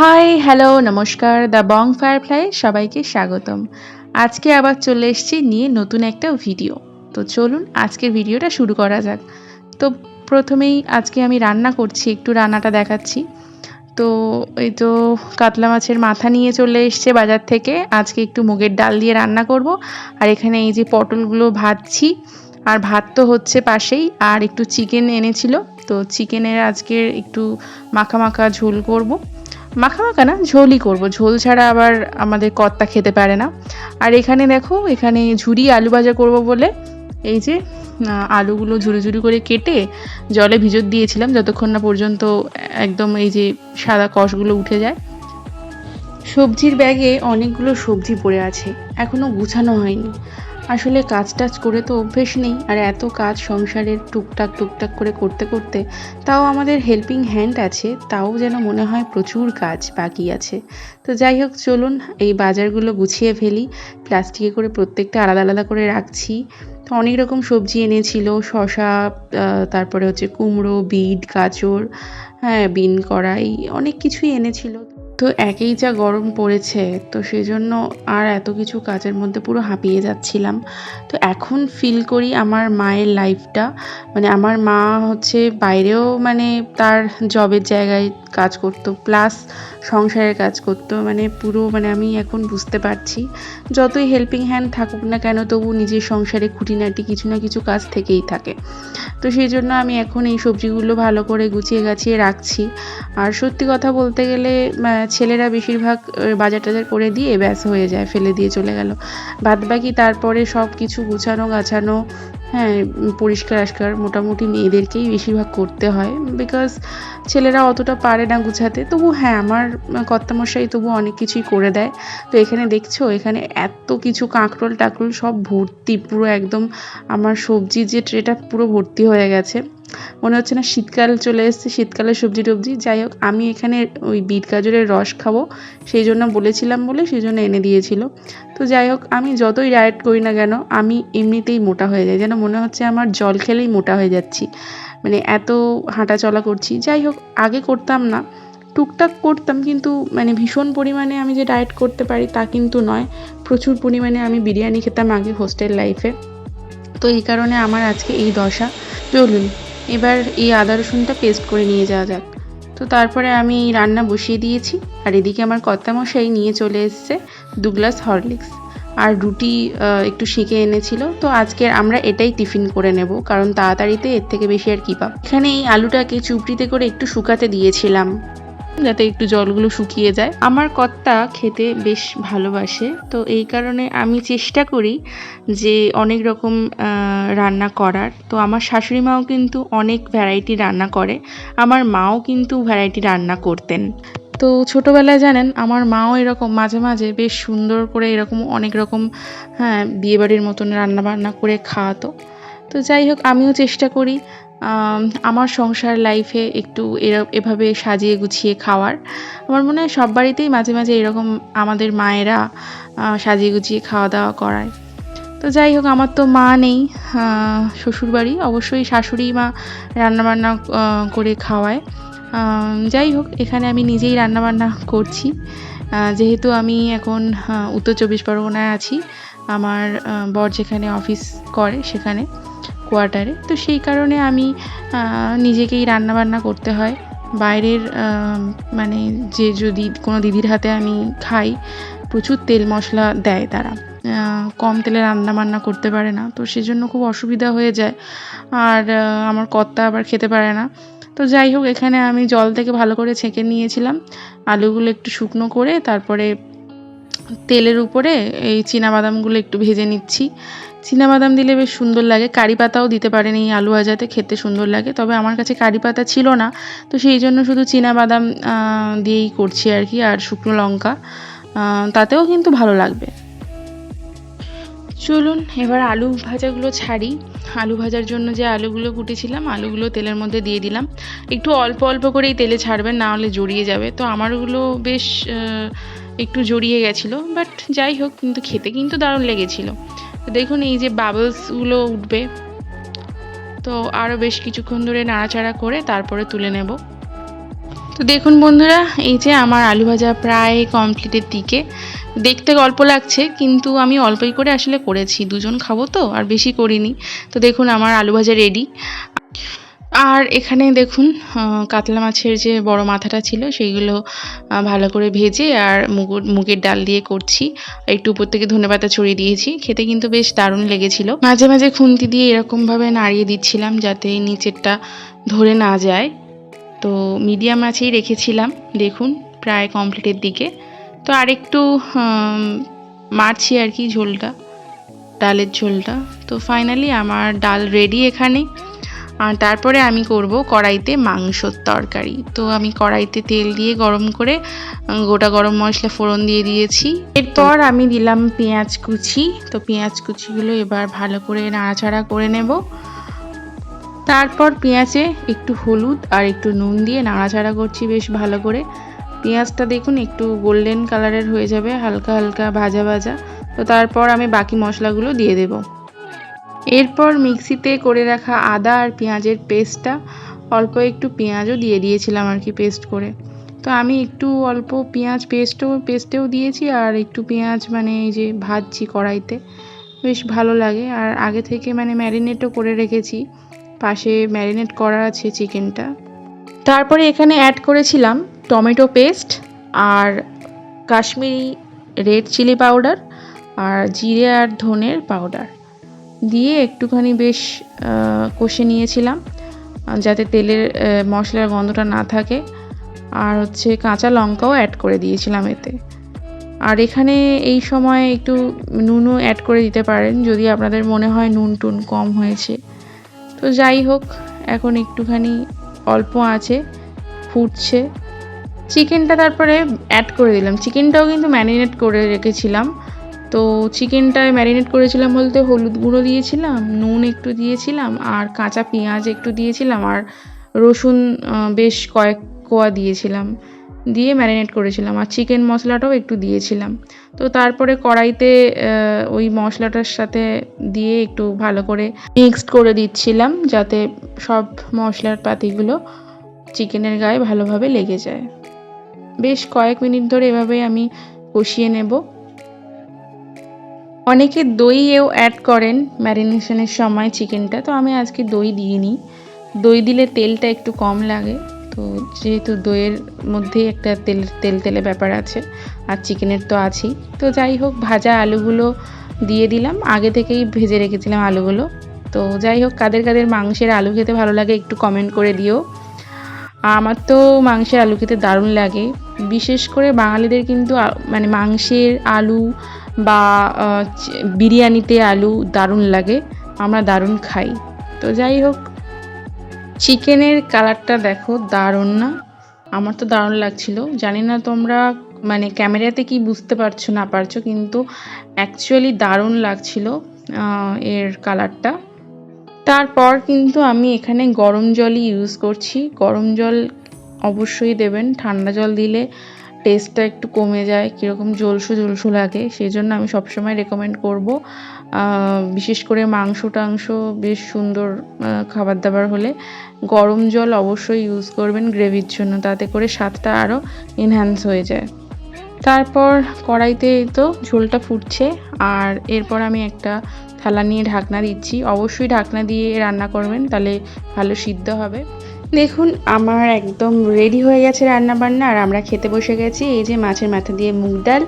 High hello নমস্কার the Bong Firefly সবাইকে স্বাগতম। আজকে আবার চলে এসেছি নিয়ে নতুন একটা ভিডিও। তো চলুন আজকের ভিডিওটা শুরু করা যাক। তো প্রথমেই আজকে আমি রান্না করছি, একটু রান্নাটা দেখাচ্ছি। তো এই তো কাতলা মাছের মাথা নিয়ে চলে এসছে বাজার থেকে। আজকে একটু মুগের ডাল দিয়ে রান্না করব। আর এখানে এই যে পটলগুলো ভাজছি, আর ভাত তো হচ্ছে পাশেই, আর একটু চিকেন এনেছিল। তো চিকেনের আজকে একটু মাখা মাখা ঝোল করব। মাখা মাখা না, ঝোলই করব। ঝোল ছাড়া আবার আমাদের কর্তা খেতে পারে না। আর এখানে দেখো, এখানে ঝুরি আলু ভাজা করব বলে। এই যে আলুগুলো ঝুরি ঝুরি করে কেটে জলে ভিজত দিয়েছিলাম, যতক্ষণ না পর্যন্ত একদম এই যে সাদা কষগুলো উঠে যায়। সবজির ব্যাগে অনেকগুলো সবজি পড়ে আছে, এখনও গুছানো হয়নি। আসলে কাজ টাজ করে তো অভ্যেস নেই, আর এত কাজ সংসারের টুকটাক টুকটাক করে করতে করতে তাও আমাদের হেল্পিং হ্যান্ড আছে, তাও যেন মনে হয় প্রচুর কাজ বাকি আছে। তো যাই হোক, চলুন এই বাজারগুলো গুছিয়ে ফেলি, প্লাস্টিকে করে প্রত্যেকটা আলাদা আলাদা করে রাখছি। তো অনেক রকম সবজি এনেছিল শশা তারপরে হচ্ছে কুমড়ো, বিট, গাজর হ্যাঁ বিন, কড়াই, অনেক কিছুই এনেছিল। তো একেই যা গরম পড়েছে, তো সেই জন্য আর এত কিছু কাজের মধ্যে পুরো হাঁপিয়ে যাচ্ছিলাম। তো এখন ফিল করি আমার মায়ের লাইফটা মানে আমার মা হচ্ছে বাইরেও মানে তার জবের জায়গায় কাজ করতো প্লাস সংসারের কাজ করতো মানে পুরো মানে আমি এখন বুঝতে পারছি। যতই হেল্পিং হ্যান্ড থাকুক না কেন, তবু নিজের সংসারে খুঁটিনাটি কিছু না কিছু কাজ থেকেই থাকে। তো সেই জন্য আমি এখন এই সবজিগুলো ভালো করে গুছিয়ে গাছিয়ে রাখছি। আর সত্যি কথা বলতে গেলে ছেলেরা বেশিরভাগ বাজার টাজার করে দিয়ে ব্যাস হয়ে যায়, ফেলে দিয়ে চলে গেল। বাদ বাকি তারপরে সব কিছু গুছানো গাছানো হ্যাঁ পরিষ্কার আষ্কার মোটামুটি মেয়েদেরকেই বেশিরভাগ করতে হয় বিকজ ছেলেরা অতটা পারে না গুছাতে। তবু হ্যাঁ আমার কর্তামশাই তবু অনেক কিছুই করে দেয়। তো এখানে দেখছ, এখানে এত কিছু কাঁকরোল টাকরোল সব ভর্তি, পুরো একদম আমার সবজি যে ট্রেটা পুরো ভর্তি হয়ে গেছে। মনে হচ্ছে না শীতকাল চলে এসেছে শীতকালের সবজি টবজি। যাই হোক, আমি এখানে ওই বিট গাজরের রস খাব। সেই জন্য বলেছিলাম বলে সেই জন্য এনে দিয়েছিল। তো যাই হোক, আমি যতই ডায়েট করি না কেন, আমি এমনিতেই মোটা হয়ে যাই। যেন মনে হচ্ছে আমার জল খেলেই মোটা হয়ে যাচ্ছি। মানে এত হাঁটা চলা করছি। যাই হোক, আগে করতাম না। টুকটাক করতাম কিন্তু মানে ভীষণ পরিমাণে আমি যে ডায়েট করতে পারি তা কিন্তু নয়। প্রচুর পরিমাণে আমি বিরিয়ানি খেতাম আগে হোস্টেল লাইফে তো এই কারণে আমার আজকে এই দশা। চলুন। এবার এই আদা রসুনটা পেস্ট করে নিয়ে যাওয়া যাক। তো তারপরে আমি রান্না বসিয়ে দিয়েছি। আর এদিকে আমার কর্তামশাই নিয়ে চলে এসছে দু গ্লাস হরলিক্স। আর রুটি একটু শিখে এনেছিল। তো আজকে আমরা এটাই টিফিন করে নেব, কারণ তাড়াতাড়িতে এর থেকে বেশি আর কী পাব। এখানে এই আলুটাকে চুপড়িতে করে একটু শুকাতে দিয়েছিলাম। যাতে একটু জলগুলো শুকিয়ে যায়। আমার কর্তা খেতে বেশ ভালোবাসে। তো এই কারণে আমি চেষ্টা করি যে অনেক রকম রান্না করার। তো আমার শাশুড়ি মাও কিন্তু অনেক ভ্যারাইটি রান্না করে। আমার মাও কিন্তু ভ্যারাইটি রান্না করতেন। তো ছোটোবেলায় জানেন, আমার মাও এরকম মাঝে মাঝে বেশ সুন্দর করে এরকম অনেক রকম হ্যাঁ বিয়েবাড়ির মতন রান্না বান্না করে খাওয়াতো। তো যাই হোক, আমিও চেষ্টা করি আমার সংসার লাইফে একটু এরা- এভাবে সাজিয়ে গুছিয়ে খাওয়ার। আমার মনে হয় সব বাড়িতেই মাঝে মাঝে এরকম আমাদের মায়েরা সাজিয়ে গুছিয়ে খাওয়া দাওয়া করায়। তো যাই হোক, আমার তো মা নেই শ্বশুরবাড়ি, অবশ্যই শাশুড়ি মা রান্নাবান্না করে খাওয়ায়। যাই হোক, এখানে আমি নিজেই রান্নাবান্না করছি। যেহেতু আমি এখন উত্তর চব্বিশ পরগনায় আছি, আমার বর যেখানে অফিস করে সেখানে। কোয়ার্টারে তো সেই কারণে আমি নিজেকেই রান্নাবান্না করতে হয়। বাইরের মানে যে যদি কোনো দিদির হাতে আমি খাই, প্রচুর তেল মশলা দেয় তারা। কম তেলে রান্না বান্না করতে পারে না। তো সেজন্য খুব অসুবিধা হয়ে যায়। আর আমার কর্তা আবার খেতে পারে না। তো যাই হোক, এখানে আমি জল থেকে ভালো করে ছেঁকে নিয়েছিলাম। আলুগুলো একটু শুকনো করে, তারপরে তেলের উপরে এই বাদামগুলো একটু ভেজে নিচ্ছি। বাদাম দিলে বেশ সুন্দর লাগে। কারি পাতাও দিতে পারেন এই আলু ভাজাতে, খেতে সুন্দর লাগে। তবে আমার কাছে কারি পাতা ছিল না, তো সেই জন্য শুধু বাদাম দিয়েই করছি আর কি, আর শুকনো লঙ্কা তাতেও কিন্তু ভালো লাগবে। চলুন, এবার আলু ভাজাগুলো ছাড়ি। আলু ভাজার জন্য যে আলুগুলো কুটেছিলাম, আলুগুলো তেলের মধ্যে দিয়ে দিলাম। একটু অল্প অল্প করেই তেলে ছাড়বেন, না হলে জড়িয়ে যাবে। তো আমারগুলো বেশ একটু জড়িয়ে গেছিল, বাট যাই হোক, কিন্তু খেতে কিন্তু দারুণ লেগেছিলো। দেখুন, এই যে বাবলসগুলো উঠবে, তো আরও বেশ কিছুক্ষণ ধরে নাড়াচাড়া করে তারপরে তুলে নেব। তো দেখুন বন্ধুরা, এই যে আমার আলু ভাজা প্রায় কমপ্লিটের দিকে। দেখতে অল্প লাগছে, কিন্তু আমি অল্পই করে আসলে করেছি। দুজন খাব তো, আর বেশি করিনি। তো দেখুন, আমার আলু ভাজা রেডি আর এখানে দেখুন কাতলা মাছের যে বড় মাথাটা ছিল সেইগুলো ভালো করে ভেজে আর মুগুর মুগের ডাল দিয়ে করছি। একটু উপর থেকে ধনেপাতা ছড়িয়ে দিয়েছি। খেতে কিন্তু বেশ দারুণ লেগেছিল। মাঝে মাঝে খুন্তি দিয়ে এরকমভাবে নাড়িয়ে দিচ্ছিলাম যাতে নিচেরটা ধরে না যায়। তো মিডিয়াম আছেই রেখেছিলাম দেখুন প্রায় কমপ্লিটের দিকে। তো আরেকটু আম, মারছি আর কি ঝোলটা ডালের ঝোলটা। তো ফাইনালি আমার ডাল রেডি এখানে। আর তারপরে আমি করব কড়াইতে মাংসর তরকারি। তো আমি কড়াইতে তেল দিয়ে গরম করে গোটা গরম মশলা ফোড়ন দিয়ে দিয়েছি। এরপর আমি দিলাম পেঁয়াজ কুচি। তো পেঁয়াজ কুচিগুলো এবার ভালো করে নাড়াচাড়া করে নেব। তারপর পেঁয়াজে একটু হলুদ আর একটু নুন দিয়ে নাড়াচাড়া করছি বেশ ভালো করে। পেঁয়াজটা দেখুন একটু গোল্ডেন কালারের হয়ে যাবে, হালকা হালকা ভাজা ভাজা। তো তারপর আমি বাকি মশলাগুলো দিয়ে দেব। এরপর মিক্সিতে করে রাখা আদা আর পেঁয়াজের পেস্টটা, অল্প একটু পেঁয়াজও দিয়ে দিয়েছিলাম আর কি পেস্ট করে। তো আমি একটু অল্প পেঁয়াজ পেস্টও, পেস্টেও দিয়েছি আর একটু পেঁয়াজ মানে এই যে ভাজছি কড়াইতে, বেশ ভালো লাগে। আর আগে থেকে মানে ম্যারিনেটও করে রেখেছি, পাশে ম্যারিনেট করা আছে চিকেনটা। তারপরে এখানে অ্যাড করেছিলাম টমেটো পেস্ট আর কাশ্মীরি রেড চিলি পাউডার আর জিরে আর ধনের পাউডার। দিয়ে একটুখানি বেশ কষে নিয়েছিলাম যাতে তেলের মশলার গন্ধটা না থাকে। আর হচ্ছে কাঁচা লঙ্কাও অ্যাড করে দিয়েছিলাম এতে। আর এখানে এই সময় একটু নুনও অ্যাড করে দিতে পারেন, যদি আপনাদের মনে হয় নুন টুন কম হয়েছে। তো যাই হোক, এখন একটুখানি অল্প আছে, ফুটছে। চিকেনটা তারপরে অ্যাড করে দিলাম। চিকেনটাও কিন্তু ম্যারিনেট করে রেখেছিলাম। তো চিকেনটায় ম্যারিনেট করেছিলাম বলতে হলুদ গুঁড়ো দিয়েছিলাম, নুন একটু দিয়েছিলাম, আর কাঁচা পেঁয়াজ একটু দিয়েছিলাম, আর রসুন বেশ কয়েক কোয়া দিয়েছিলাম, দিয়ে ম্যারিনেট করেছিলাম, আর চিকেন মশলাটাও একটু দিয়েছিলাম। তো তারপরে কড়াইতে ওই মশলাটার সাথে দিয়ে একটু ভালো করে মিক্সড করে দিচ্ছিলাম, যাতে সব মশলার পাতিগুলো চিকেনের গায়ে ভালোভাবে লেগে যায়। বেশ কয়েক মিনিট ধরে এভাবে আমি কষিয়ে নেব। অনেকে দইও অ্যাড করেন ম্যারিনেশনের সময় চিকেনটা তো আমি আজকে দই দিইনি। দই দিলে তেলটা একটু কম লাগে। তো যেহেতু দইয়ের মধ্যেই একটা তেল তেল তেলে ব্যাপার আছে, আর চিকেনের তো আছেই। তো যাই হোক, ভাজা আলুগুলো দিয়ে দিলাম। আগে থেকেই ভেজে রেখেছিলাম আলুগুলো। তো যাই হোক, কাদের কাদের মাংসের আলু খেতে ভালো লাগে একটু কমেন্ট করে দিও। আমার তো মাংসের আলু খেতে দারুণ লাগে। বিশেষ করে বাঙালিদের কিন্তু মানে মাংসের আলু বা বিরিয়ানিতে আলু দারুণ লাগে, আমরা দারুণ খাই। তো যাই হোক, চিকেনের কালারটা দেখো, দারুণ না? আমার তো দারুণ লাগছিল। জানি না তোমরা মানে ক্যামেরাতে কি বুঝতে পারছ না পারছ, কিন্তু অ্যাকচুয়ালি দারুণ লাগছিল এর কালারটা। তারপর কিন্তু আমি এখানে গরম জলই ইউজ করছি। গরম জল অবশ্যই দেবেন, ঠান্ডা জল দিলে টেস্টটা একটু কমে যায়, কীরকম জলসু জলসু লাগে, সেই জন্য আমি সবসময় রেকমেন্ড করব। বিশেষ করে মাংস টাংস বেশ সুন্দর খাবার দাবার হলে। গরম জল অবশ্যই ইউজ করবেন গ্রেভির জন্য, তাতে করে স্বাদটা আরও এনহ্যান্স হয়ে যায়। তারপর কড়াইতে তো ঝোলটা ফুটছে, আর এরপর আমি একটা থালা নিয়ে ঢাকনা দিচ্ছি। অবশ্যই ঢাকনা দিয়ে রান্না করবেন, তাহলে ভালো সিদ্ধ হবে। দেখুন, আমার একদম রেডি হয়ে গেছে রান্না বান্না আর আমরা খেতে বসে গেছি। এই যে মাছের মাথা দিয়ে মুগ ডাল,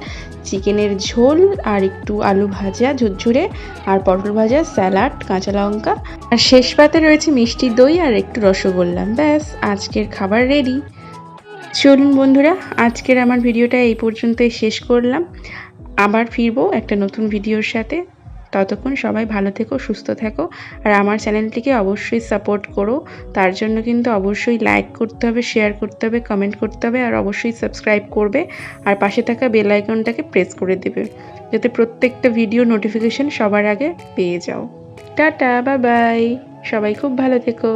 চিকেনের ঝোল, আর একটু আলু ভাজা, ঝুরঝুরে, আর পটল ভাজা, স্যালাড, কাঁচা লঙ্কা। আর শেষ পাতে রয়েছে মিষ্টি দই আর একটু রসগোল্লা। ব্যাস, আজকের খাবার রেডি চলুন বন্ধুরা, আজকের আমার ভিডিওটা এই পর্যন্তই শেষ করলাম। আবার ফিরবো একটা নতুন ভিডিওর সাথে। ততক্ষণ সবাই ভালো থেকো, সুস্থ থেকো। আর আমার চ্যানেলটিকে অবশ্যই সাপোর্ট করো। তার জন্য কিন্তু অবশ্যই লাইক করতে হবে, শেয়ার করতে হবে, কমেন্ট করতে হবে, আর অবশ্যই সাবস্ক্রাইব করবে। আর পাশে থাকা বেল আইকনটাকে প্রেস করে দেবে, যাতে প্রত্যেকটা ভিডিও নোটিফিকেশন সবার আগে পেয়ে যাও। Tata, bye bye. সবাই খুব ভালো থেকো।